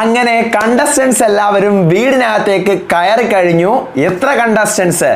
അങ്ങനെ കണ്ടസ്റ്റൻസ് എല്ലാവരും വീടിനകത്തേക്ക് കയറി കഴിഞ്ഞു. എത്ര കണ്ടസ്റ്റൻസ്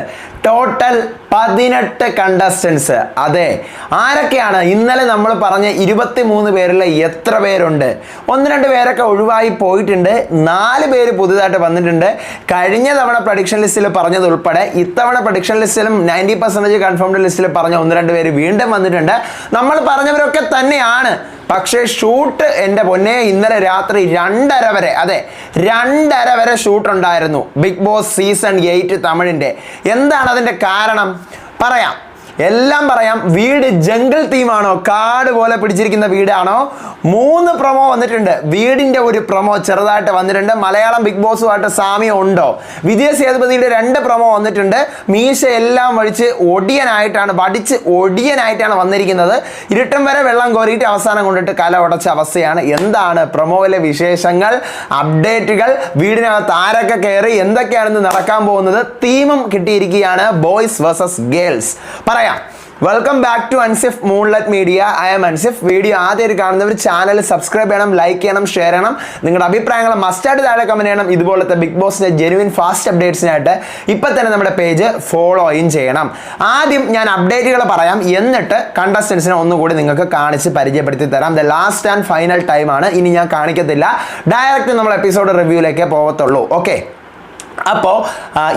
ടോട്ടൽ പതിനെട്ട് കണ്ടസ്റ്റൻസ് അതെ ആരൊക്കെയാണ്? ഇന്നലെ നമ്മൾ പറഞ്ഞ ഇരുപത്തി മൂന്ന് പേരിൽ എത്ര പേരുണ്ട്? ഒന്ന് രണ്ട് പേരൊക്കെ ഒഴിവായി പോയിട്ടുണ്ട്. നാല് പേര് പുതുതായിട്ട് വന്നിട്ടുണ്ട്. കഴിഞ്ഞ തവണ പ്രഡിക്ഷൻ ലിസ്റ്റിൽ പറഞ്ഞത് ഉൾപ്പെടെ ഇത്തവണ പ്രഡിക്ഷൻ ലിസ്റ്റിലും നയന്റി പെർസെന്റേജ് കൺഫേംഡ് ലിസ്റ്റിൽ പറഞ്ഞ ഒന്ന് രണ്ട് പേര് വീണ്ടും വന്നിട്ടുണ്ട്. നമ്മൾ പറഞ്ഞവരൊക്കെ തന്നെയാണ്. പക്ഷേ ഷൂട്ട് എന്റെ പൊന്നെ ഇന്നലെ രാത്രി രണ്ടര വരെ അതെ രണ്ടര വരെ ഷൂട്ട് ഉണ്ടായിരുന്നു. ബിഗ് ബോസ് സീസൺ എയ്റ്റ് തമിഴിന്റെ. എന്താണ് അതിന്റെ കാരണം പറയാം. എല്ലാം പറയാം. വീട് ജംഗിൾ തീമാണോ കാട് പോലെ പിടിച്ചിരിക്കുന്ന വീടാണോ മൂന്ന് പ്രൊമോ വന്നിട്ടുണ്ട്. വീടിന്റെ ഒരു പ്രൊമോ ചെറുതായിട്ട് വന്നിട്ടുണ്ട്. മലയാളം ബിഗ് ബോസുമായിട്ട് സാമ്യം ഉണ്ടോ? വിജയ സേതുപതിയുടെ രണ്ട് പ്രൊമോ വന്നിട്ടുണ്ട്. മീശ എല്ലാം വഴിച്ച് ഒടിയനായിട്ടാണ് വടിച്ച് ഒടിയനായിട്ടാണ് വന്നിരിക്കുന്നത്. ഇരുട്ടം വരെ വെള്ളം കോരിയിട്ട് അവസാനം കൊണ്ടിട്ട് കല ഉടച്ച അവസ്ഥയാണ്. എന്താണ് പ്രൊമോയിലെ വിശേഷങ്ങൾ? അപ്ഡേറ്റുകൾ? വീടിനകത്ത് ആരൊക്കെ കയറി? എന്തൊക്കെയാണെന്ന് നടക്കാൻ പോകുന്നത്? തീമും കിട്ടിയിരിക്കുകയാണ്. ബോയ്സ് വേഴ്സസ് ഗേൾസ് പറയാം. Welcome back to Ansif moonlet media I M Ansif video ആദ്യമായിട്ട് കാണുന്നവർ ചാനൽ സബ്സ്ക്രൈബ് ചെയ്യണം ലൈക്ക് ചെയ്യണം ഷെയർ ചെയ്യണം. നിങ്ങളുടെ അഭിപ്രായങ്ങൾ മസ്റ്റായിട്ട് താഴെ കമന്റ് ചെയ്യണം. ഇതുപോലത്തെ ബിഗ് ബോസിന്റെ ജെനുവിൻ ഫാസ്റ്റ് അപ്ഡേറ്റ്സിനായിട്ട് ഇപ്പം തന്നെ നമ്മുടെ പേജ് ഫോളോയും ചെയ്യണം. ആദ്യം ഞാൻ അപ്ഡേറ്റുകൾ പറയാം. എന്നിട്ട് കണ്ടസ്റ്റൻസിനെ ഒന്നുകൂടി നിങ്ങൾക്ക് കാണിച്ച് പരിചയപ്പെടുത്തി തരാം. ദ ലാസ്റ്റ് ആൻഡ് ഫൈനൽ ടൈമാണ് ഇനി ഞാൻ കാണിക്കത്തില്ല. ഡയറക്റ്റ് നമ്മൾ എപ്പിസോഡ് റിവ്യൂയിലേക്കേ പോകത്തുള്ളൂ. ഓക്കെ അപ്പോൾ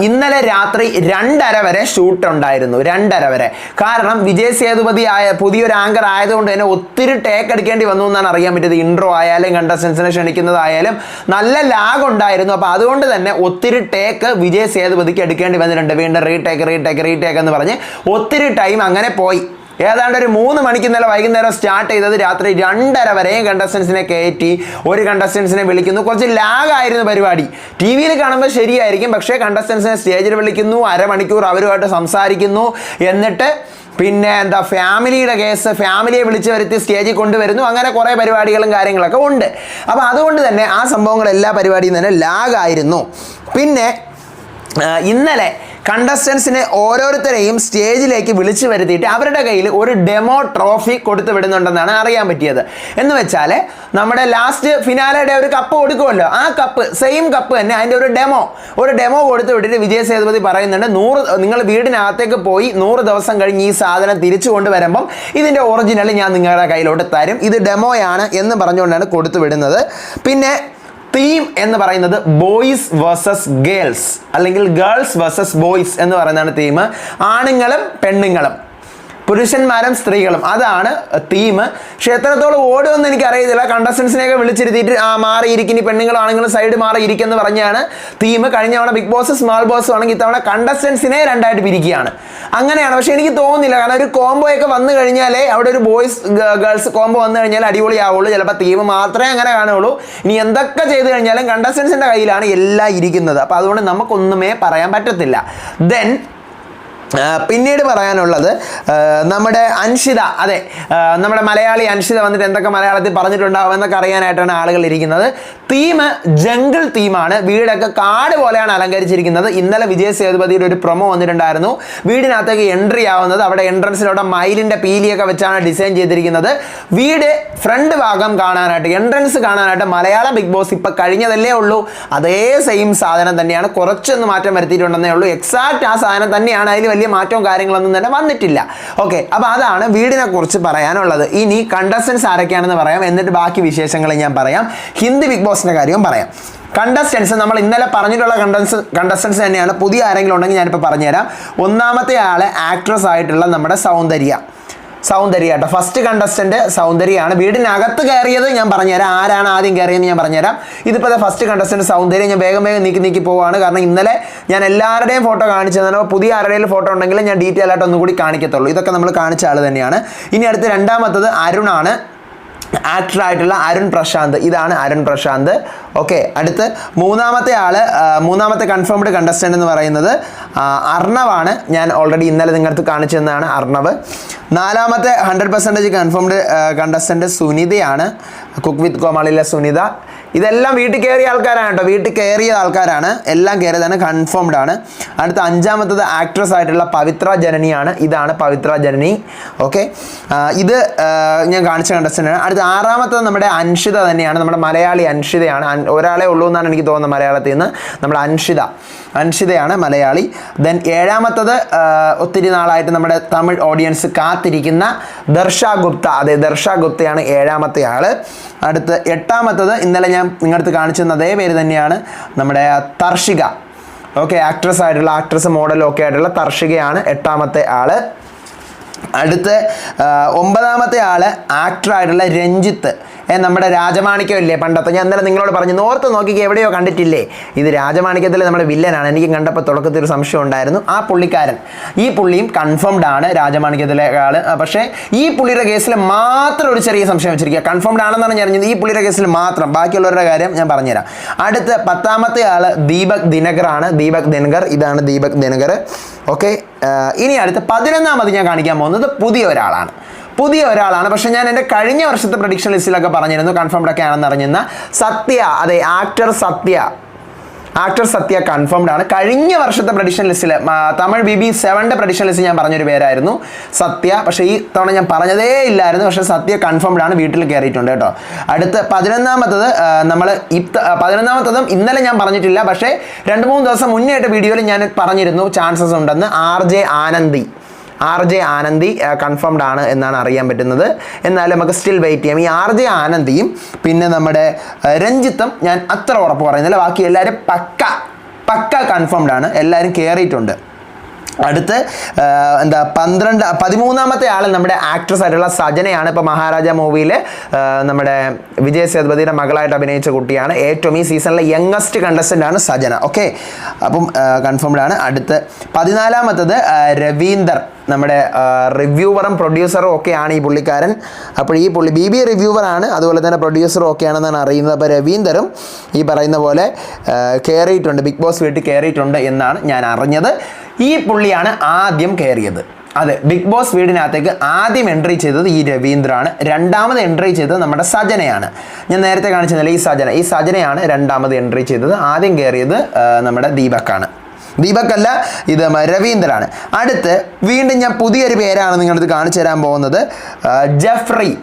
ഇന്നലെ രാത്രി രണ്ടര വരെ ഷൂട്ട് ഉണ്ടായിരുന്നു രണ്ടര വരെ. കാരണം വിജയ് സേതുപതി ആയ പുതിയൊരു ആങ്കർ ആയതുകൊണ്ട് തന്നെ ഒത്തിരി ടേക്ക് എടുക്കേണ്ടി വന്നു എന്നാണ് അറിയാൻ പറ്റിയത്. ഇൻട്രോ ആയാലും കണ്ടസ്റ്റൻസിനെ ക്ഷണിക്കുന്നതായാലും നല്ല ലാഗ് ഉണ്ടായിരുന്നു. അപ്പോൾ അതുകൊണ്ട് തന്നെ ഒത്തിരി ടേക്ക് വിജയ് സേതുപതിക്ക് എടുക്കേണ്ടി വന്നിട്ടുണ്ട്. വീണ്ടും റീടേക്ക് റീടേക്ക് റീടേക്ക് എന്ന് പറഞ്ഞ് ഒത്തിരി ടൈം അങ്ങനെ പോയി. ഏതാണ്ട് ഒരു മൂന്ന് മണിക്ക് ഇന്നലെ വൈകുന്നേരം സ്റ്റാർട്ട് ചെയ്തത് രാത്രി രണ്ടര വരെയും കണ്ടസ്റ്റൻസിനെ കയറ്റി ഒരു കണ്ടസ്റ്റൻസിനെ വിളിക്കുന്നു. കുറച്ച് ലാഗ് ആയിരുന്നു പരിപാടി. ടി വിയിൽ കാണുമ്പോൾ ശരിയായിരിക്കും. പക്ഷേ കണ്ടസ്റ്റൻസിനെ സ്റ്റേജിൽ വിളിക്കുന്നു. അരമണിക്കൂർ അവരുമായിട്ട് സംസാരിക്കുന്നു. എന്നിട്ട് പിന്നെ എന്താ ഫാമിലിയുടെ കേസ് ഫാമിലിയെ വിളിച്ച് വരുത്തി സ്റ്റേജിൽ കൊണ്ടുവരുന്നു. അങ്ങനെ കുറേ പരിപാടികളും കാര്യങ്ങളൊക്കെ ഉണ്ട്. അപ്പോൾ അതുകൊണ്ട് തന്നെ ആ സംഭവങ്ങൾ എല്ലാ പരിപാടിയും തന്നെ ലാഗായിരുന്നു പിന്നെ ഇന്നലെ കണ്ടസ്റ്റൻസിനെ ഓരോരുത്തരെയും സ്റ്റേജിലേക്ക് വിളിച്ചു വരുത്തിയിട്ട് അവരുടെ കയ്യിൽ ഒരു ഡെമോ ട്രോഫി കൊടുത്തു വിടുന്നുണ്ടെന്നാണ് അറിയാൻ പറ്റിയത്. എന്ന് വെച്ചാൽ നമ്മുടെ ലാസ്റ്റ് ഫിനാലയുടെ ഒരു കപ്പ് കൊടുക്കുമല്ലോ. ആ കപ്പ് സെയിം കപ്പ് തന്നെ അതിന്റെ ഒരു ഡെമോ. ഒരു ഡെമോ കൊടുത്തു വിട്ടിട്ട് വിജയ സേതുപതി പറയുന്നുണ്ട് നൂറ് നിങ്ങൾ വീടിനകത്തേക്ക് പോയി നൂറ് ദിവസം കഴിഞ്ഞ് ഈ സാധനം തിരിച്ചു കൊണ്ടുവരുമ്പം ഇതിന്റെ ഒറിജിനൽ ഞാൻ നിങ്ങളുടെ കയ്യിലോട്ട് തരും. ഇത് ഡെമോയാണ് എന്ന് പറഞ്ഞുകൊണ്ടാണ് കൊടുത്തു വിടുന്നത്. പിന്നെ തീം എന്ന് പറയുന്നത് ബോയ്സ് വേഴ്സസ് ഗേൾസ് അല്ലെങ്കിൽ ഗേൾസ് വേഴ്സസ് ബോയ്സ് എന്ന് പറയുന്നതാണ് തീം ആണുങ്ങളും പെണ്ണുങ്ങളും. പുരുഷന്മാരും സ്ത്രീകളും. അതാണ് തീം പക്ഷെ എത്രത്തോളം ഓടുമെന്ന് എനിക്ക് അറിയത്തില്ല കണ്ടസ്റ്റൻസിനെയൊക്കെ വിളിച്ചിരുത്തിയിട്ട് ആ മാറിയിരിക്കും പെണ്ണുങ്ങളും ആണുങ്ങളും സൈഡ് മാറിയിരിക്കുമെന്ന് പറഞ്ഞാണ് തീം കഴിഞ്ഞ തവണ ബിഗ് ബോസ് സ്മാൾ ബോസ് ആണെങ്കിൽ ഇത്തവണ കണ്ടസ്റ്റൻസിനെ രണ്ടായിട്ട് പിരിക്കുകയാണ്. അങ്ങനെയാണ്. പക്ഷെ എനിക്ക് തോന്നുന്നില്ല. കാരണം ഒരു കോംബോ ഒക്കെ വന്നു കഴിഞ്ഞാലേ അവിടെ ഒരു ബോയ്സ് ഗേൾസ് കോംബോ വന്നു കഴിഞ്ഞാൽ അടിപൊളിയാവുള്ളൂ. ചിലപ്പോൾ തീം മാത്രമേ അങ്ങനെ കാണുള്ളൂ ഇനി എന്തൊക്കെ ചെയ്തു കഴിഞ്ഞാലും കണ്ടസ്റ്റൻസിന്റെ കയ്യിലാണ് എല്ലാം ഇരിക്കുന്നത്. അപ്പോൾ അതുകൊണ്ട് നമുക്കൊന്നുമേ പറയാൻ പറ്റത്തില്ല. ദെൻ പിന്നീട് പറയാനുള്ളത് നമ്മുടെ അൻഷിത അതെ നമ്മുടെ മലയാളി അൻഷിത വന്നിട്ട് എന്തൊക്കെ മലയാളത്തിൽ പറഞ്ഞിട്ടുണ്ടാവും എന്നൊക്കെ അറിയാനായിട്ടാണ് ആളുകൾ ഇരിക്കുന്നത്. തീം ജംഗിൾ തീമാണ്. വീടൊക്കെ കാട് പോലെയാണ് അലങ്കരിച്ചിരിക്കുന്നത്. ഇന്നലെ വിജയ സേതുപതിയുടെ ഒരു പ്രൊമോ വന്നിട്ടുണ്ടായിരുന്നു. വീടിനകത്തേക്ക് എൻട്രി ആവുന്നത് അവിടെ എൻട്രൻസിലൂടെ മയിലിന്റെ പീലിയൊക്കെ വെച്ചാണ് ഡിസൈൻ ചെയ്തിരിക്കുന്നത്. വീട് ഫ്രണ്ട് ഭാഗം കാണാനായിട്ട് എൻട്രൻസ് കാണാനായിട്ട് മലയാളം ബിഗ് ബോസ് ഇപ്പം കഴിഞ്ഞതല്ലേ ഉള്ളൂ. അതേ സെയിം സാധനം തന്നെയാണ്. കുറച്ചൊന്ന് മാറ്റം വരുത്തിയിട്ടുണ്ടെന്നേ ഉള്ളൂ. എക്സാക്റ്റ് ആ സാധനം തന്നെയാണ് അതിൽ വലിയ മാറ്റവും കാര്യങ്ങളൊന്നും തന്നെ വന്നിട്ടില്ല. ഓക്കെ അപ്പോൾ അതാണ് വീടിനെ കുറിച്ച് പറയാനുള്ളത്. ഇനി കണ്ടസ്റ്റൻസ് ആരൊക്കെയാണെന്ന് പറയാം. എന്നിട്ട് ബാക്കി വിശേഷങ്ങൾ ഞാൻ പറയാം. ഹിന്ദി ബിഗ് ബോസിന്റെ കാര്യവും പറയാം. കണ്ടസ്റ്റൻസ് നമ്മൾ ഇന്നലെ പറഞ്ഞിട്ടുള്ള കണ്ടൻസ് കണ്ടസ്റ്റൻസ് തന്നെയാണ്. പുതിയ ആരെങ്കിലും ഉണ്ടെങ്കിൽ ഞാനിപ്പോൾ പറഞ്ഞുതരാം. ഒന്നാമത്തെ ആളെ ആക്ട്രസ് ആയിട്ടുള്ള നമ്മുടെ സൗന്ദര്യ. സൗന്ദര്യ കേട്ടോ ഫസ്റ്റ് കണ്ടസ്റ്റന്റ് സൗന്ദര്യമാണ്. വീടിനകത്ത് കയറിയത് ഞാൻ പറഞ്ഞുതരാം. ആരാണ് ആദ്യം കയറിയെന്ന് ഞാൻ പറഞ്ഞുതരാം. ഇതിപ്പോൾ ഫസ്റ്റ് കണ്ടസ്റ്റന്റ് സൗന്ദര്യം. ഞാൻ വേഗം വേഗം നീക്കി നീക്കി പോവാണ്. കാരണം ഇന്നലെ ഞാൻ എല്ലാവരുടെയും ഫോട്ടോ കാണിച്ചു തന്നെ പുതിയ ആരുടെയും ഫോട്ടോ ഉണ്ടെങ്കിൽ ഞാൻ ഡീറ്റെയിൽ ആയിട്ട് ഒന്നുകൂടി കാണിക്കത്തുള്ളൂ. ഇതൊക്കെ നമ്മൾ കാണിച്ച ആൾ തന്നെയാണ്. ഇനി അടുത്ത് രണ്ടാമത്തത് അരുണാണ്. ആക്ടർ ആയിട്ടുള്ള അരുൺ പ്രശാന്ത്. ഇതാണ് അരുൺ പ്രശാന്ത്. ഓക്കെ അടുത്ത് മൂന്നാമത്തെ ആൾ മൂന്നാമത്തെ കൺഫേംഡ് കണ്ടസ്റ്റന്റ് എന്ന് പറയുന്നത് അർണവാണ്. ഞാൻ ഓൾറെഡി ഇന്നലെ നിങ്ങൾക്ക് കാണിച്ചു തന്നതാണ് അർണവ്. നാലാമത്തെ ഹൺഡ്രഡ് പെർസെന്റേജ് കൺഫേംഡ് കണ്ടസ്റ്റന്റ് സുനിതയാണ്. കുക്ക് വിത്ത് കോമാളിയിലെ സുനിത. ഇതെല്ലാം വീട്ടിൽ കയറിയ ആൾക്കാരാണ് കേട്ടോ. വീട്ടിൽ കയറിയ ആൾക്കാരാണ്. എല്ലാം കയറിയതാണ് കൺഫേംഡ് ആണ്. അടുത്ത അഞ്ചാമത്തത് ആക്ട്രസ് ആയിട്ടുള്ള പവിത്ര ജനനിയാണ്. ഇതാണ് പവിത്ര ജനനി. ഓക്കെ ഇത് ഞാൻ കാണിച്ച കണ്ടസ്റ്റന്റാണ് അടുത്ത ആറാമത്തത് നമ്മുടെ അൻഷിത തന്നെയാണ്. നമ്മുടെ മലയാളി അൻഷിതയാണ്. ഒരാളെ ഉള്ളൂ എന്നാണ് എനിക്ക് തോന്നുന്നത് മലയാളത്തിൽ നിന്ന്. നമ്മുടെ അൻഷിത. അൻഷിതയാണ് മലയാളി. ദെൻ ഏഴാമത്തത് ഒത്തിരി നാളായിട്ട് നമ്മുടെ തമിഴ് ഓഡിയൻസ് കാത്തിരിക്കുന്ന ദർശ ഗുപ്ത അതെ ദർശ ഗുപ്തയാണ് ഏഴാമത്തെ ആൾ അടുത്ത് എട്ടാമത്തത് ഇന്നലെ ഞാൻ നിങ്ങളടുത്ത് കാണിച്ചു തന്ന അതേ പേര് തന്നെയാണ് നമ്മുടെ തർഷിക. ഓക്കെ ആക്ട്രസ് ആയിട്ടുള്ള ആക്ട്രസ് മോഡലും ഒക്കെ ആയിട്ടുള്ള തർഷികയാണ് എട്ടാമത്തെ ആൾ. അടുത്ത് ഒമ്പതാമത്തെ ആൾ ആക്ടറായിട്ടുള്ള രഞ്ജിത്ത്. നമ്മുടെ രാജമാണിക്യം ഇല്ലേ പണ്ടത്തെ? ഞാൻ ഇന്നലെ നിങ്ങളോട് പറഞ്ഞു നോർത്ത് നോക്കി എവിടെയോ കണ്ടിട്ടില്ലേ? ഇത് രാജമാണിക്യത്തിൽ നമ്മുടെ വില്ലനാണ്. എനിക്ക് കണ്ടപ്പോൾ തുടക്കത്തിൽ ഒരു സംശയം ഉണ്ടായിരുന്നു. ആ പുള്ളിക്കാരൻ ഈ പുള്ളിയും കൺഫേംഡ് ആണ് രാജമാണിക്യത്തിലെ ആൾ പക്ഷേ ഈ പുള്ളിയുടെ കേസിൽ മാത്രം ഒരു ചെറിയ സംശയം വെച്ചിരിക്കുക. കൺഫേംഡ് ആണെന്നാണ് ഞാൻ അറിഞ്ഞത്. ഈ പുള്ളിയുടെ കേസിൽ മാത്രം. ബാക്കിയുള്ളവരുടെ കാര്യം ഞാൻ പറഞ്ഞുതരാം. അടുത്ത പത്താമത്തെ ആൾ ദീപക് ദിനകർ ആണ്. ദീപക് ദിനകർ. ഇതാണ് ദീപക് ദിനകർ. ഓക്കെ? ഇനി അടുത്ത് പതിനൊന്നാമത് ഞാൻ കാണിക്കാൻ പോകുന്നത് പുതിയ ഒരാളാണ്. പുതിയ ഒരാളാണ്. പക്ഷെ ഞാൻ എന്റെ കഴിഞ്ഞ വർഷത്തെ പ്രഡിക്ഷൻ ലിസ്റ്റിലൊക്കെ പറഞ്ഞിരുന്നു. കൺഫേംഡ് ഒക്കെ ആണെന്ന് അറിഞ്ഞിരുന്ന സത്യ അതെ actor Sathya. Actor Sathya confirmed ആണ്. കഴിഞ്ഞ വർഷത്തെ പ്രഡിഷൻ ലിസ്റ്റിൽ തമിഴ് ബി ബി സെവന്റെ പ്രഡിഷൻ ലിസ്റ്റ് ഞാൻ പറഞ്ഞൊരു പേരായിരുന്നു സത്യ. പക്ഷേ ഈ തവണ ഞാൻ പറഞ്ഞതേ ഇല്ലായിരുന്നു. പക്ഷേ സത്യ കൺഫേംഡ് ആണ് വീട്ടിൽ കയറിയിട്ടുണ്ട് കേട്ടോ. അടുത്ത് പതിനൊന്നാമത്തത് നമ്മൾ ഇത്ത പതിനൊന്നാമത്തതും ഇന്നലെ ഞാൻ പറഞ്ഞിട്ടില്ല. പക്ഷേ രണ്ട് മൂന്ന് ദിവസം മുന്നേ ആയിട്ട് വീഡിയോയിൽ ഞാൻ പറഞ്ഞിരുന്നു ചാൻസസ് ഉണ്ടെന്ന് R J Anandi. R J Anandi confirmed ആണ് എന്നാണ് അറിയാൻ പറ്റുന്നത്. എന്നാലും നമുക്ക് സ്റ്റിൽ വെയിറ്റ് ചെയ്യാം. ഈ ആർ ജെ ആനന്ദിയും പിന്നെ നമ്മുടെ രഞ്ജിത്തും ഞാൻ അത്ര ഉറപ്പ് പറയുന്നില്ല. ബാക്കി എല്ലാവരും പക്ക പക്ക കൺഫേംഡ് ആണ്. എല്ലാവരും കയറിയിട്ടുണ്ട് അടുത്ത് എന്താ പന്ത്രണ്ട് പതിമൂന്നാമത്തെ ആൾ നമ്മുടെ ആക്ട്രസ് ആയിട്ടുള്ള സജനയാണ്. ഇപ്പോൾ മഹാരാജ മൂവിയിൽ നമ്മുടെ വിജയ് സേതുപതിയുടെ മകളായിട്ട് അഭിനയിച്ച കുട്ടിയാണ്. ഏറ്റവും ഈ സീസണിലെ യങ്ങസ്റ്റ് കണ്ടസ്റ്റന്റ് ആണ് സജന. ഓക്കെ അപ്പം കൺഫേംഡ് ആണ്. അടുത്ത് പതിനാലാമത്തത് രവീന്ദർ. നമ്മുടെ റിവ്യൂവറും പ്രൊഡ്യൂസറും ഒക്കെയാണ് ഈ പുള്ളിക്കാരൻ. അപ്പോൾ ഈ പുള്ളി ബി ബി റിവ്യൂവറാണ് അതുപോലെ തന്നെ പ്രൊഡ്യൂസറും ഒക്കെയാണെന്നാണ് അറിയുന്നത്. അപ്പോൾ രവീന്ദറും ഈ പറയുന്ന പോലെ കയറിയിട്ടുണ്ട് ബിഗ് ബോസ് വീട്ടിൽ കയറിയിട്ടുണ്ട് എന്നാണ് ഞാൻ അറിഞ്ഞത്. ഈ പുള്ളിയാണ് ആദ്യം കയറിയത് അതെ ബിഗ് ബോസ് വീടിനകത്തേക്ക് ആദ്യം എൻട്രി ചെയ്തത് ഈ രവീന്ദ്രാണ്. രണ്ടാമത് എൻട്രി ചെയ്തത് നമ്മുടെ സജനയാണ്. ഞാൻ നേരത്തെ കാണിച്ചതല്ല ഈ സജന. ഈ സജനയാണ് രണ്ടാമത് എൻട്രി ചെയ്തത്. ആദ്യം കയറിയത് നമ്മുടെ ദീപക്കാണ്. ദീപക്കല്ല ഇത് രവീന്ദ്രാണ്. അടുത്ത് വീണ്ടും ഞാൻ പുതിയൊരു പേരാണ് നിങ്ങളിത് കാണിച്ചു തരാൻ പോകുന്നത്. ജഫ്രി.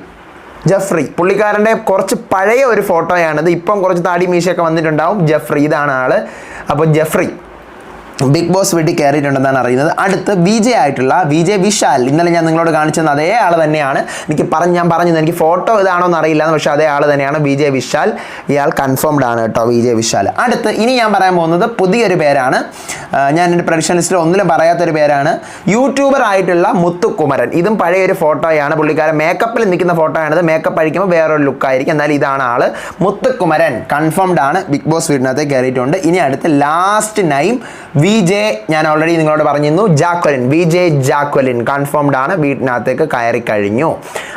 ജഫ്രി. പുള്ളിക്കാരന്റെ കുറച്ച് പഴയ ഒരു ഫോട്ടോയാണിത്. ഇപ്പം കുറച്ച് താടി മീശയൊക്കെ വന്നിട്ടുണ്ടാവും. ജഫ്രി ഇതാണ് ആൾ. അപ്പോൾ ജഫ്രി. ബിഗ് ബോസ് വീട്ടിൽ കയറിയിട്ടുണ്ടെന്നാണ് അറിയുന്നത്. അടുത്ത് വി ജെ ആയിട്ടുള്ള വി ജെ വിശാൽ. ഇന്നലെ ഞാൻ നിങ്ങളോട് കാണിച്ചത് അതേ ആൾ തന്നെയാണ്. എനിക്ക് പറഞ്ഞ് ഞാൻ പറഞ്ഞത് എനിക്ക് ഫോട്ടോ ഇതാണോ എന്ന് അറിയില്ല പക്ഷേ അതേ ആൾ തന്നെയാണ് വി ജെ വിശാൽ. ഇയാൾ കൺഫേംഡ് ആണ് കേട്ടോ വി ജെ വിശാൽ. അടുത്ത് ഇനി ഞാൻ പറയാൻ പോകുന്നത് പുതിയൊരു പേരാണ്. ഞാൻ എന്റെ പ്രൊഡക്ഷൻ ലിസ്റ്റിൽ ഒന്നിലും പറയാത്തൊരു പേരാണ്. യൂട്യൂബർ ആയിട്ടുള്ള മുത്തുക്കുമരൻ. ഇതും പഴയൊരു ഫോട്ടോയാണ്. പുള്ളിക്കാരൻ മേക്കപ്പിൽ നിൽക്കുന്ന ഫോട്ടോയാണിത്. മേക്കപ്പ് അഴിക്കുമ്പോൾ വേറൊരു ലുക്കായിരിക്കും എന്നാൽ ഇതാണ് ആൾ മുത്തുക്കുമരൻ കൺഫേംഡ് ആണ്. ബിഗ് ബോസ് വീടിനകത്ത് കയറിയിട്ടുണ്ട്. ഇനി അടുത്ത് ലാസ്റ്റ് നൈം വി ജെ ഞാൻ ഓൾറെഡി നിങ്ങളോട് പറഞ്ഞിരുന്നു Jacqueline V J Jacqueline confirmed ആണ് വീട്ടിനകത്തേക്ക് കയറി കഴിഞ്ഞു.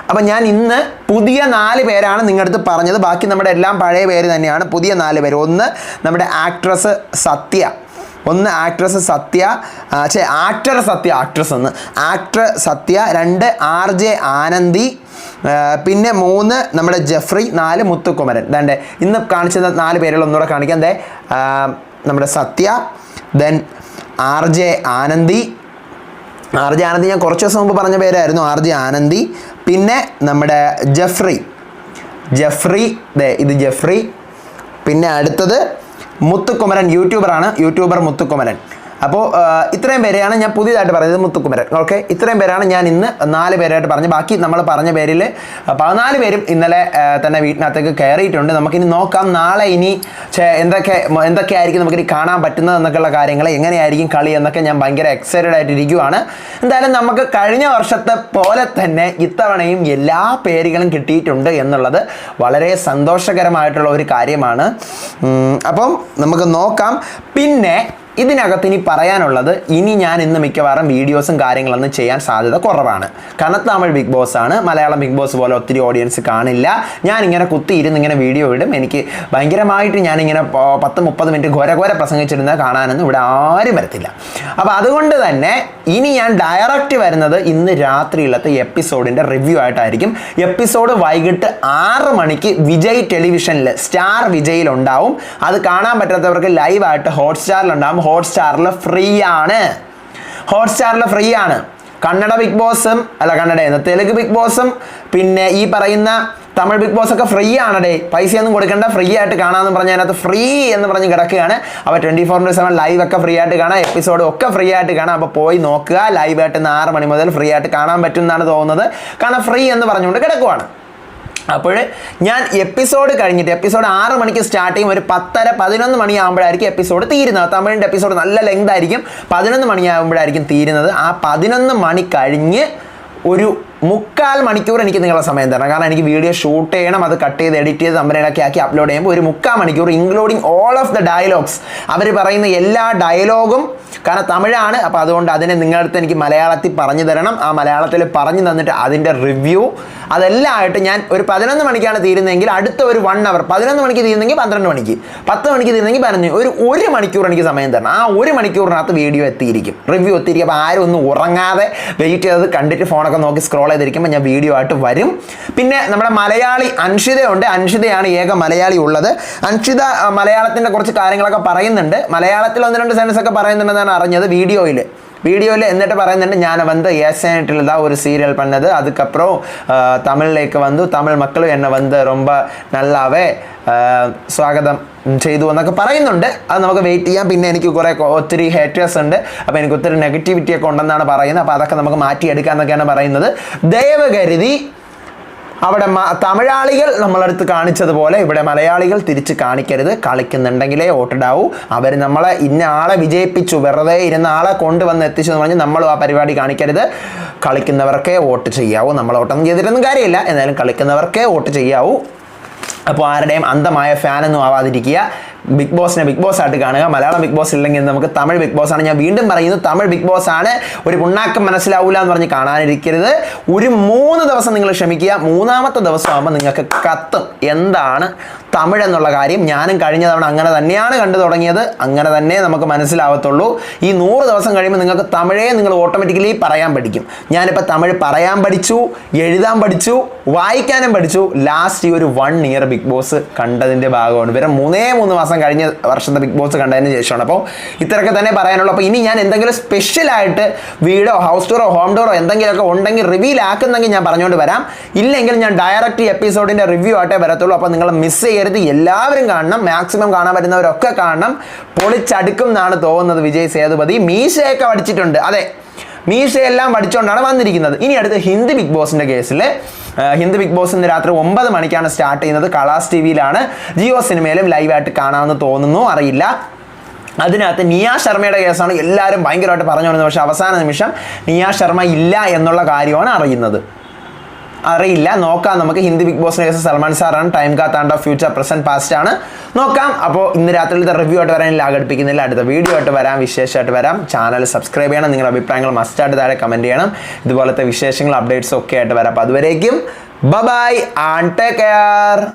അപ്പം ഞാൻ ഇന്ന് പുതിയ നാല് പേരാണ് നിങ്ങളടുത്ത് പറഞ്ഞത്. ബാക്കി നമ്മുടെ എല്ലാം പഴയ പേര് തന്നെയാണ്. പുതിയ നാല് പേര്. ഒന്ന് നമ്മുടെ ആക്ട്രസ് സത്യ. ഒന്ന് ആക്ട്രസ് സത്യ ചേ ആക്ടർ സത്യ ആക്ട്രസ് ഒന്ന് ആക്ടർ സത്യ രണ്ട് ആർ ജെ ആനന്ദി പിന്നെ മൂന്ന് നമ്മുടെ ജെഫ്രി നാല് മുത്തുകുമരൻ ദാണ്ടെ ഇന്ന് കാണിച്ചത് നാല് പേരുകൾ ഒന്നുകൂടെ കാണിക്കാം. ദേ നമ്മുടെ Sathya then R J Anandi. R J Anandi ഞാൻ കുറച്ച് ദിവസം മുമ്പ് പറഞ്ഞ പേരായിരുന്നു ആർ ജെ ആനന്ദി. പിന്നെ നമ്മുടെ ജഫ്രി. ജഫ്രി ദേ ഇത് ജഫ്രി. പിന്നെ അടുത്തത് മുത്തുക്കുമരൻ യൂട്യൂബറാണ്. യൂട്യൂബർ മുത്തുക്കുമരൻ. അപ്പോൾ ഇത്രയും പേരെയാണ് ഞാൻ പുതിയതായിട്ട് പറഞ്ഞത് മുത്തുക്കുമരൻ. ഓക്കെ ഇത്രയും പേരാണ് ഞാൻ ഇന്ന് നാല് പേരായിട്ട് പറഞ്ഞു ബാക്കി നമ്മൾ പറഞ്ഞ പേരിൽ പതിനാല് പേരും ഇന്നലെ തന്നെ വീട്ടിനകത്തേക്ക് കയറിയിട്ടുണ്ട്. നമുക്കിനി നോക്കാം നാളെ ഇനി എന്തൊക്കെ എന്തൊക്കെ ആയിരിക്കും നമുക്കിനി കാണാൻ പറ്റുന്നത് എന്നൊക്കെയുള്ള കാര്യങ്ങൾ. എങ്ങനെയായിരിക്കും കളി എന്നൊക്കെ ഞാൻ ഭയങ്കര എക്സൈറ്റഡ് ആയിട്ട് ഇരിക്കുവാണ്. എന്തായാലും നമുക്ക് കഴിഞ്ഞ വർഷത്തെ പോലെ തന്നെ ഇത്തവണയും എല്ലാ പേരുകളും കിട്ടിയിട്ടുണ്ട് എന്നുള്ളത് വളരെ സന്തോഷകരമായിട്ടുള്ള ഒരു കാര്യമാണ്. അപ്പം നമുക്ക് നോക്കാം. പിന്നെ ഇതിനകത്ത് ഇനി പറയാനുള്ളത് ഇനി ഞാൻ ഇന്ന് മിക്കവാറും വീഡിയോസും കാര്യങ്ങളൊന്നും ചെയ്യാൻ സാധ്യത കുറവാണ്. കാരണം തമിഴ് ബിഗ് ബോസ് ആണ്. മലയാളം ബിഗ് ബോസ് പോലെ ഒത്തിരി ഓഡിയൻസ് കാണില്ല. ഞാൻ ഇങ്ങനെ കുത്തി ഇരുന്ന് ഇങ്ങനെ വീഡിയോ ഇടും. എനിക്ക് ഭയങ്കരമായിട്ട് ഞാനിങ്ങനെ പത്ത് മുപ്പത് മിനിറ്റ് ഘോര ഘോര പ്രസംഗിച്ചിരുന്ന കാണാനൊന്നും ഇവിടെ ആരും വരത്തില്ല. അപ്പോൾ അതുകൊണ്ട് തന്നെ ഇനി ഞാൻ ഡയറക്റ്റ് വരുന്നത് ഇന്ന് രാത്രിയിലത്തെ എപ്പിസോഡിന്റെ റിവ്യൂ ആയിട്ടായിരിക്കും. എപ്പിസോഡ് വൈകിട്ട് ആറ് മണിക്ക് വിജയ് ടെലിവിഷനിൽ സ്റ്റാർ വിജയിൽ ഉണ്ടാവും അത് കാണാൻ പറ്റാത്തവർക്ക് ലൈവായിട്ട് ഹോട്ട്സ്റ്റാറിൽ ഉണ്ടാവും. ഹോട്ട്സ്റ്റാറിൽ ഫ്രീ ആണ് ഹോട്ട്സ്റ്റാറിൽ ഫ്രീ ആണ് കന്നഡ ബിഗ് ബോസും അല്ല കന്നഡ തെലുങ്ക് ബിഗ് ബോസും പിന്നെ ഈ പറയുന്ന തമിഴ് ബിഗ് ബോസ് ഒക്കെ ഫ്രീ ആണടേ പൈസയൊന്നും കൊടുക്കേണ്ട ഫ്രീ ആയിട്ട് കാണാമെന്ന് പറഞ്ഞ അതിനകത്ത് ഫ്രീ എന്ന് പറഞ്ഞ് കിടക്കുകയാണ്. അപ്പോൾ twenty four into seven live ഒക്കെ ഫ്രീ ആയിട്ട് കാണാം. എപ്പിസോഡ് ഒക്കെ ഫ്രീ ആയിട്ട് കാണാം. അപ്പോൾ പോയി നോക്കുക. ലൈവായിട്ട് ഇന്ന് ആറ് മണി മുതൽ ഫ്രീ ആയിട്ട് കാണാൻ പറ്റും എന്നാണ് തോന്നുന്നത്. കാരണം ഫ്രീ എന്ന് പറഞ്ഞുകൊണ്ട് കിടക്കുവാണ്. അപ്പോൾ ഞാൻ എപ്പിസോഡ് കഴിഞ്ഞിട്ട് എപ്പിസോഡ് ആറ് മണിക്ക് സ്റ്റാർട്ട് ചെയ്യും. ഒരു പത്തര പതിനൊന്ന് മണിയാകുമ്പോഴായിരിക്കും എപ്പിസോഡ് തീരുന്നത്. തമിഴിന്റെ എപ്പിസോഡ് നല്ല ലെങ്ത് ആയിരിക്കും. പതിനൊന്ന് മണിയാകുമ്പോഴായിരിക്കും തീരുന്നത്. ആ പതിനൊന്ന് മണി കഴിഞ്ഞ് ഒരു മുക്കാൽ മണിക്കൂർ എനിക്ക് നിങ്ങളുടെ സമയം തരണം. കാരണം എനിക്ക് വീഡിയോ ഷൂട്ട് ചെയ്യണം അത് കട്ട് ചെയ്ത് എഡിറ്റ് ചെയ്ത് തമ്പനയിലൊക്കെ ആക്കി അപ്ലോഡ് ചെയ്യുമ്പോൾ ഒരു മുക്കാൽ മണിക്കൂർ including all of the dialogues അവർ പറയുന്ന എല്ലാ ഡയലോഗും കാരണം തമിഴാണ് അപ്പോൾ അതുകൊണ്ട് അതിനെ നിങ്ങളുടെ അടുത്ത് എനിക്ക് മലയാളത്തിൽ പറഞ്ഞു തരണം. ആ മലയാളത്തിൽ പറഞ്ഞു തന്നിട്ട് അതിന്റെ റിവ്യൂ അതെല്ലാം ആയിട്ട് ഞാൻ ഒരു പതിനൊന്ന് മണിക്കാണ് തീരുന്നതെങ്കിൽ അടുത്ത ഒരു വൺ അവർ പതിനൊന്ന് മണിക്ക് തീരുന്നെങ്കിൽ പന്ത്രണ്ട് മണിക്ക് പത്ത് മണിക്ക് തീരുന്നെങ്കിൽ പതിനഞ്ച് ഒരു ഒരു മണിക്കൂർ എനിക്ക് സമയം തരണം. ആ ഒരു മണിക്കൂറിനകത്ത് വീഡിയോ എത്തിയിരിക്കും റിവ്യൂ എത്തിയിരിക്കും. അപ്പോൾ ആരും ഒന്നും ഉറങ്ങാതെ വെയിറ്റ് ചെയ്തത് കണ്ടിട്ട് ഫോണൊക്കെ നോക്കി സ്ക്രോൾ ചെയ്തിരിക്കുമ്പോൾ ഞാൻ വീഡിയോ ആയിട്ട് വരും. പിന്നെ നമ്മുടെ മലയാളി അൻഷിതയുണ്ട് അൻഷിതയാണ് ഏക മലയാളി ഉള്ളത്. അൻഷിത മലയാളത്തിന്റെ കുറച്ച് കാര്യങ്ങളൊക്കെ പറയുന്നുണ്ട്. മലയാളത്തിൽ ഒന്ന് രണ്ട് സെൻസ് ഒക്കെ പറയുന്നുണ്ടെന്നാണ് അറിഞ്ഞത് വീഡിയോയിൽ வீடியோவில் എന്നിട്ട് പറയുന്നുണ്ട് ഞാൻ வந்து ஏசியனட்டில் தான் ஒரு சீரியல் பண்ணது அதுக்கப்புறம் ஆஹ், தமிழ்லேக்கு வந்து தமிழ் மக்களும் என்னை வந்து ரொம்ப നല്ലാവേ ആഹ്, സ്വാഗതം ചെയ്തു എന്നൊക്കെ പറയുന്നുണ്ട് അത് നമുക്ക് വെയിറ്റ് ചെയ്യാം പിന്നെ എനിക്ക് കുറേ കൊ- ഒത്തിരി ഹേറ്റേഴ്സ് ഉണ്ട് അപ്പോൾ എനിക്ക് ഒത്തിരി നെഗറ്റിവിറ്റി ഒക്കെ ഉണ്ടെന്നാണ് പറയുന്നത് അപ്പോൾ അതൊക്കെ നമുക്ക് മാറ്റിയെടുക്കാം എന്നൊക്കെയാണ് പറയുന്നത് ദയവ് കരുതി അവിടെ തമിഴാളികൾ നമ്മളടുത്ത് കാണിച്ചതുപോലെ ഇവിടെ മലയാളികൾ തിരിച്ച് കാണിക്കരുത്. കളിക്കുന്നുണ്ടെങ്കിലേ വോട്ടിടാവൂ. അവർ നമ്മളെ ഇന്ന ആളെ വിജയിപ്പിച്ചു. വെറുതെ ഇരുന്ന ആളെ കൊണ്ടുവന്ന് എത്തിച്ചു എന്ന് പറഞ്ഞ് നമ്മളും ആ പരിപാടി കാണിക്കരുത്. കളിക്കുന്നവർക്കേ വോട്ട് ചെയ്യാവൂ. നമ്മൾ വോട്ടൊന്നും ചെയ്തിട്ടൊന്നും കാര്യമില്ല. എന്നാലും കളിക്കുന്നവർക്കേ വോട്ട് ചെയ്യാവൂ. അപ്പോൾ ആരുടെയും അന്ധമായ ഫാനൊന്നും ആവാതിരിക്കുക. ബിഗ് ബോസിനെ ബിഗ് ബോസ് ആയിട്ട് കാണുക. മലയാളം ബിഗ് ബോസ് ഇല്ലെങ്കിൽ നമുക്ക് തമിഴ് ബിഗ് ബോസ് ആണ്. ഞാൻ വീണ്ടും പറയുന്നു തമിഴ് ബിഗ് ബോസ് ആണ്. ഒരു പുണ്ണാക്കം മനസ്സിലാവില്ല എന്ന് പറഞ്ഞ് കാണാനിരിക്കരുത്. ഒരു മൂന്ന് ദിവസം നിങ്ങൾ ക്ഷമിക്കുക. മൂന്നാമത്തെ ദിവസമാകുമ്പോൾ നിങ്ങൾക്ക് കത്തും. എന്താണ്? തമിഴ് എന്നുള്ള കാര്യം ഞാനും കഴിഞ്ഞ തവണ അങ്ങനെ തന്നെയാണ് കണ്ടു തുടങ്ങിയത്. അങ്ങനെ തന്നെ നമുക്ക് മനസ്സിലാവത്തുള്ളൂ. ഈ നൂറ് ദിവസം കഴിയുമ്പോൾ നിങ്ങൾക്ക് തമിഴേ നിങ്ങൾ ഓട്ടോമാറ്റിക്കലി പറയാൻ പഠിക്കും. ഞാനിപ്പോൾ തമിഴ് പറയാൻ പഠിച്ചു എഴുതാൻ പഠിച്ചു വായിക്കാനും പഠിച്ചു. ലാസ്റ്റ് ഈ ഒരു വൺ ഇയർ ബിഗ് ബോസ് കണ്ടതിന്റെ ഭാഗമാണ്. വെറും മൂന്നേ മൂന്ന് മാസം കഴിഞ്ഞ വർഷത്തെ ബിഗ് ബോസ് കണ്ടതിന് ശേഷമാണ്. അപ്പോൾ ഇത്രയൊക്കെ തന്നെ പറയാനുള്ളൂ. അപ്പോൾ ഇനി ഞാൻ എന്തെങ്കിലും സ്പെഷ്യലായിട്ട് വീടോ ഹൗസ് ടൂറോ ഹോം ടൂറോ എന്തെങ്കിലുമൊക്കെ ഉണ്ടെങ്കിൽ റിവീൽ ആക്കുന്നെങ്കിൽ ഞാൻ പറഞ്ഞുകൊണ്ട് വരാം. ഇല്ലെങ്കിൽ ഞാൻ ഡയറക്റ്റ് എപ്പിസോഡിന്റെ റിവ്യൂ ആയിട്ടേ വരത്തുള്ളൂ. അപ്പോൾ നിങ്ങൾ മിസ് ചെയ്യരുത്. എല്ലാവരും കാണണം മാക്സിമം കാണാൻ പറ്റുന്നവരൊക്കെ കാണണം. പൊളിച്ചടുക്കും എന്നാണ് തോന്നുന്നത് വിജയ് സേതുപതി. മീശയൊക്കെ പഠിച്ചിട്ടുണ്ട് അതെ മീശയെല്ലാം പഠിച്ചുകൊണ്ടാണ് വന്നിരിക്കുന്നത്. ഇനി അടുത്ത് ഹിന്ദി ബിഗ് ബോസിന്റെ കേസിൽ ഹിന്ദി ബിഗ് ബോസ് ഇന്ന് രാത്രി ഒമ്പത് മണിക്കാണ് സ്റ്റാർട്ട് ചെയ്യുന്നത്. കളാസ് ടി വിയിലാണ് ജിയോ സിനിമയിലും ലൈവായിട്ട് കാണാമെന്ന് തോന്നുന്നു. അറിയില്ല. അതിനകത്ത് നിയ ശർമ്മയുടെ കേസാണ് എല്ലാവരും ഭയങ്കരമായിട്ട് പറഞ്ഞു വന്നത് പക്ഷേ അവസാന നിമിഷം നിയ ശർമ്മ ഇല്ല എന്നുള്ള കാര്യമാണ് അറിയുന്നത്. അറിയില്ല. നോക്കാം. നമുക്ക് ഹിന്ദി ബിഗ് ബോസിന് കേസ് സൽമാൻ സാറാണ് ടൈം കാത്താണ്ട് ഓഫ് ഫ്യൂച്ചർ പ്രസന്റ് പാസ്റ്റ് ആണ്. നോക്കാം. അപ്പോൾ ഇന്ന് രാത്രിയിലത്തെ റിവ്യൂ ആയിട്ട് വരാൻ ലാഘടിപ്പിക്കുന്നില്ല അടുത്ത വീഡിയോ ആയിട്ട് വരാം. വിശേഷമായിട്ട് വരാം. ചാനൽ സബ്സ്ക്രൈബ് ചെയ്യണം. നിങ്ങളുടെ അഭിപ്രായങ്ങൾ മസ്റ്റായിട്ട് താഴെ കമന്റ് ചെയ്യണം. ഇതുപോലത്തെ വിശേഷങ്ങൾ അപ്ഡേറ്റ്സ് ഒക്കെ ആയിട്ട് വരാം. അപ്പോൾ അതുവരേക്കും ബൈ ആൻഡ് ടേക്ക് കെയർ